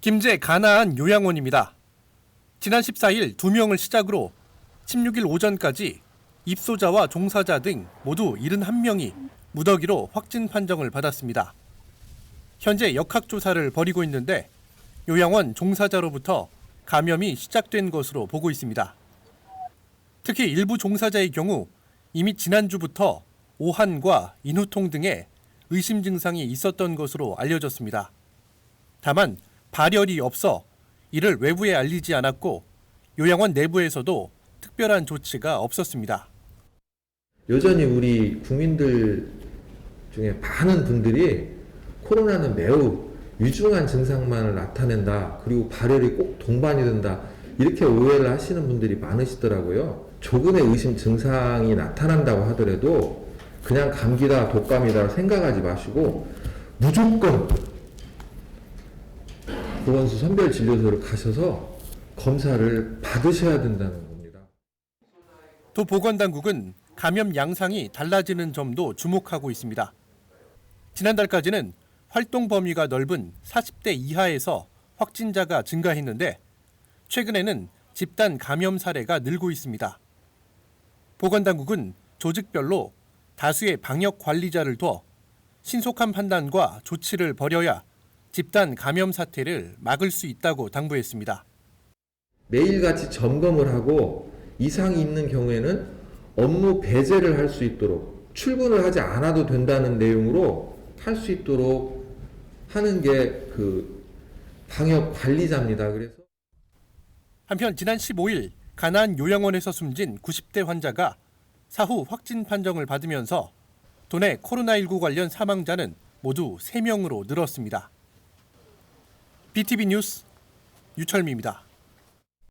김제 가나안 요양원입니다. 지난 14일 2명을 시작으로 16일 오전까지 입소자와 종사자 등 모두 71명이 무더기로 확진 판정을 받았습니다. 현재 역학조사를 벌이고 있는데 요양원 종사자로부터 감염이 시작된 것으로 보고 있습니다. 특히 일부 종사자의 경우 이미 지난주부터 오한과 인후통 등의 의심 증상이 있었던 것으로 알려졌습니다. 다만 발열이 없어 이를 외부에 알리지 않았고 요양원 내부에서도 특별한 조치가 없었습니다. 여전히 우리 국민들 중에 많은 분들이 코로나는 매우 위중한 증상만을 나타낸다. 그리고 발열이 꼭 동반이 된다. 이렇게 오해를 하시는 분들이 많으시더라고요. 조금의 의심 증상이 나타난다고 하더라도 그냥 감기다, 독감이다 생각하지 마시고 무조건 보건소 선별진료소를 가셔서 검사를 받으셔야 된다는 겁니다. 또 보건당국은 감염 양상이 달라지는 점도 주목하고 있습니다. 지난달까지는 활동 범위가 넓은 40대 이하에서 확진자가 증가했는데 최근에는 집단 감염 사례가 늘고 있습니다. 보건당국은 조직별로 다수의 방역 관리자를 둬 신속한 판단과 조치를 벌여야 집단 감염 사태를 막을 수 있다고 당부했습니다. 매일같이 점검을 하고 이상이 있는 경우에는 업무 배제를 할 수 있도록 출근을 하지 않아도 된다는 내용으로 할 수 있도록 하는 게 그 방역 관리자입니다. 그래서 한편 지난 15일 가나안 요양원에서 숨진 90대 환자가 사후 확진 판정을 받으면서 도내 코로나19 관련 사망자는 모두 3명으로 늘었습니다. BTV 뉴스 유철미입니다.